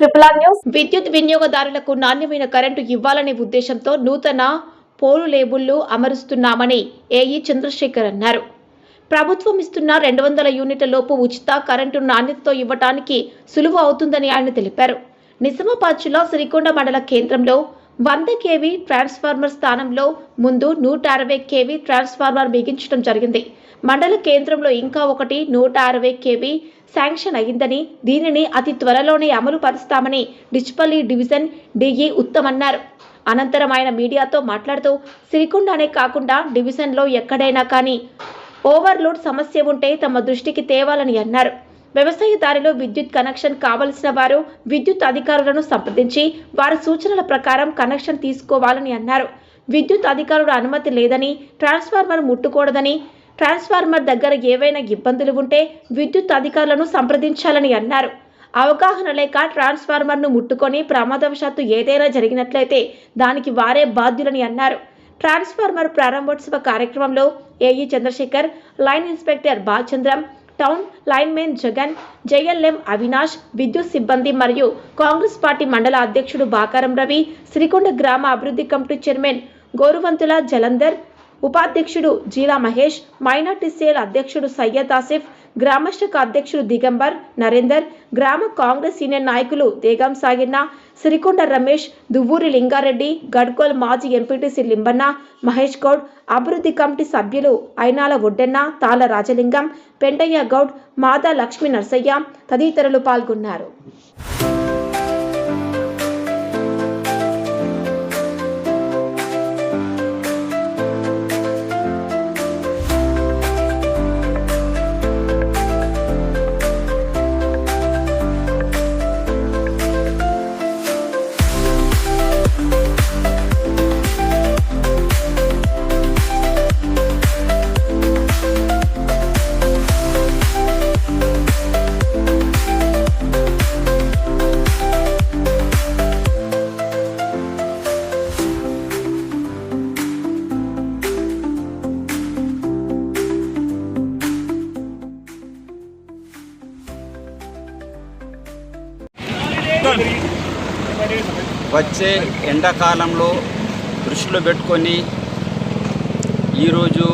Triple R news. విద్యుత్ వినియోగదారులకు నాణ్యమైన కరెంటు ఇవ్వాలనే ఉద్దేశంతో నూతన పోలు లేబుళ్ళు అమరుస్తున్నామని ఏఈ చంద్రశేఖర్ అన్నారు. ప్రభుత్వం ఇస్తున్న రెండు వందల యూనిట్ల లోపు ఉచిత కరెంటు నాణ్యతతో ఇవ్వటానికి సులువు అవుతుందని ఆయన తెలిపారు. నిజామాబాద్ జిల్లా సిరికొండ మండల కేంద్రంలో వంద కేవీ ట్రాన్స్ఫార్మర్ స్థానంలో ముందు నూట అరవై కేవీ ట్రాన్స్ఫార్మర్ బిగించడం జరిగింది. మండల కేంద్రంలో ఇంకా ఒకటి నూట అరవై కేవీ శాంక్షన్ అయిందని దీనిని అతి త్వరలోనే అమలు పరుస్తామని డిచ్పల్లి డివిజన్ డిఈ ఉత్తమ్ అన్నారు. అనంతరం ఆయన మీడియాతో మాట్లాడుతూ సిరికొండనే కాకుండా డివిజన్లో ఎక్కడైనా కానీ ఓవర్లోడ్ సమస్య ఉంటే తమ దృష్టికి తేవాలని అన్నారు. వ్యవసాయదారులు విద్యుత్ కనెక్షన్ కావలసిన వారు విద్యుత్ అధికారులను సంప్రదించి వారి సూచనల ప్రకారం కనెక్షన్ తీసుకోవాలని అన్నారు. విద్యుత్ అధికారుల అనుమతి లేదని ట్రాన్స్ఫార్మర్ ముట్టుకూడదని ట్రాన్స్ఫార్మర్ దగ్గర ఏవైనా ఇబ్బందులు ఉంటే విద్యుత్ అధికారులను సంప్రదించాలని అన్నారు. అవగాహన లేక ట్రాన్స్ఫార్మర్ను ముట్టుకొని ప్రమాదవశాత్తు ఏదైనా జరిగినట్లయితే దానికి వారే బాధ్యులని అన్నారు. ట్రాన్స్ఫార్మర్ ప్రారంభోత్సవ కార్యక్రమంలో AE Chandrashekar line inspector Balachandram town linemen Jagan JLM Avinash విద్యుత్ సిబ్బంది మరియు కాంగ్రెస్ పార్టీ మండల అధ్యక్షుడు బాకారం రవి శ్రీకొండ గ్రామ అభివృద్ధి కమిటీ చైర్మన్ గోరువంతుల జలంధర్ ఉపాధ్యక్షుడు జీలా మహేష్ మైనార్టీ సేల్ అధ్యక్షుడు సయ్యద్ ఆసిఫ్ గ్రామశాఖ అధ్యక్షుడు దిగంబర్ నరేందర్ గ్రామ కాంగ్రెస్ సీనియర్ నాయకులు దేగం సాగిన్న సిరికొండ రమేష్ దువ్వూరి లింగారెడ్డి గడ్కోల్ మాజీ ఎంపీటీసీ లింబన్న మహేష్ గౌడ్ అభివృద్ధి కమిటీ సభ్యులు అయినాల ఒడ్డెన్న తాళ రాజలింగం పెంటయ్య గౌడ్ మాదా లక్ష్మీ నర్సయ్య తదితరులు పాల్గొన్నారు. వచ్చే ఎండాకాలంలో దృష్టిలో పెట్టుకొని ఈరోజు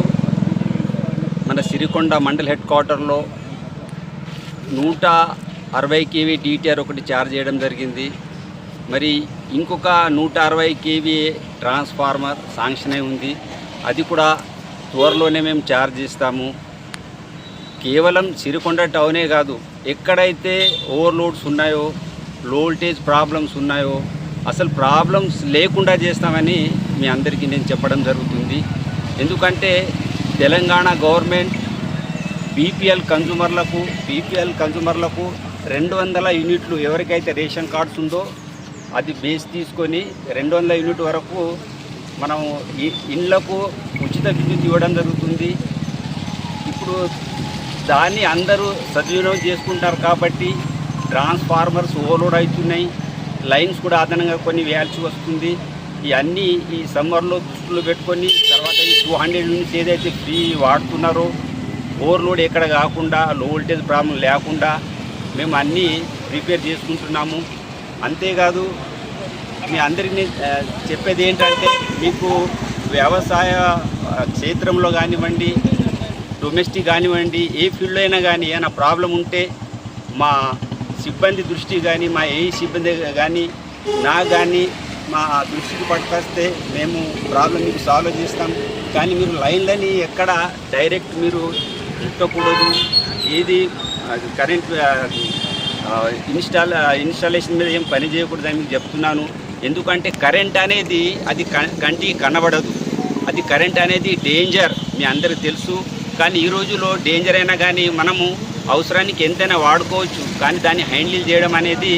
మన సిరికొండ మండల్ హెడ్ క్వార్టర్లో నూట అరవై కేవీ డిటిఆర్ ఒకటి చార్జ్ చేయడం జరిగింది. మరి ఇంకొక నూట అరవై కేవీ ట్రాన్స్ఫార్మర్ శాంక్షన్ అయి ఉంది. అది కూడా త్వరలోనే మేము ఛార్జ్ ఇస్తాము కేవలం సిరికొండ టౌనే కాదు ఎక్కడైతే ఓవర్లోడ్స్ ఉన్నాయో లో వోల్టేజ్ ప్రాబ్లమ్స్ ఉన్నాయో అసలు ప్రాబ్లమ్స్ లేకుండా చేస్తామని మీ అందరికీ నేను చెప్పడం జరుగుతుంది. ఎందుకంటే తెలంగాణ గవర్నమెంట్ బీపీఎల్ కన్జ్యూమర్లకు బీపీఎల్ కన్జ్యూమర్లకు రెండు వందల యూనిట్లు ఎవరికైతే రేషన్ కార్డ్స్ ఉందో అది బేస్ తీసుకొని రెండు వందల యూనిట్ వరకు మనం ఇండ్లకు ఉచిత విద్యుత్ ఇవ్వడం జరుగుతుంది. ఇప్పుడు దాన్ని అందరూ సద్వినియోగం చేసుకుంటారు కాబట్టి ట్రాన్స్ఫార్మర్స్ ఓవర్లోడ్ అవుతున్నాయి. లైన్స్ కూడా అదనంగా కొన్ని వేయాల్సి వస్తుంది. ఇవన్నీ ఈ సమ్మర్లో దృష్టిలో పెట్టుకొని తర్వాత ఈ టూ హండ్రెడ్ యూనిట్స్ ఏదైతే ఫ్రీ వాడుతున్నారో ఓవర్లోడ్ ఎక్కడ కాకుండా లో వోల్టేజ్ ప్రాబ్లం లేకుండా మేము అన్నీ ప్రిపేర్ చేసుకుంటున్నాము. అంతేకాదు మీ అందరికీ చెప్పేది ఏంటంటే మీకు వ్యవసాయ క్షేత్రంలో కానివ్వండి డొమెస్టిక్ కానివ్వండి ఏ ఫీల్డ్లో అయినా కానీ ఏమైనా ప్రాబ్లం ఉంటే మా సిబ్బంది దృష్టి కానీ మా ఏ సిబ్బంది కానీ నా కానీ మా దృష్టికి పట్టుకొస్తే మేము ప్రాబ్లం మీకు సాల్వ్ చేస్తాం. కానీ మీరు లైన్లని ఎక్కడ డైరెక్ట్ మీరు తిట్టకూడదు. ఏది అది కరెంట్ ఇన్స్టాల్ ఇన్స్టాలేషన్ మీద ఏం పని చేయకూడదని మీకు చెప్తున్నాను. ఎందుకంటే కరెంట్ అనేది అది క- కంటికి కనబడదు. అది కరెంట్ అనేది డేంజర్ మీ అందరికి తెలుసు. కానీ ఈ రోజులో డేంజర్ అయినా కానీ మనము అవసరానికి ఎంతైనా వాడుకోవచ్చు. కానీ దాన్ని హ్యాండిల్ చేయడం అనేది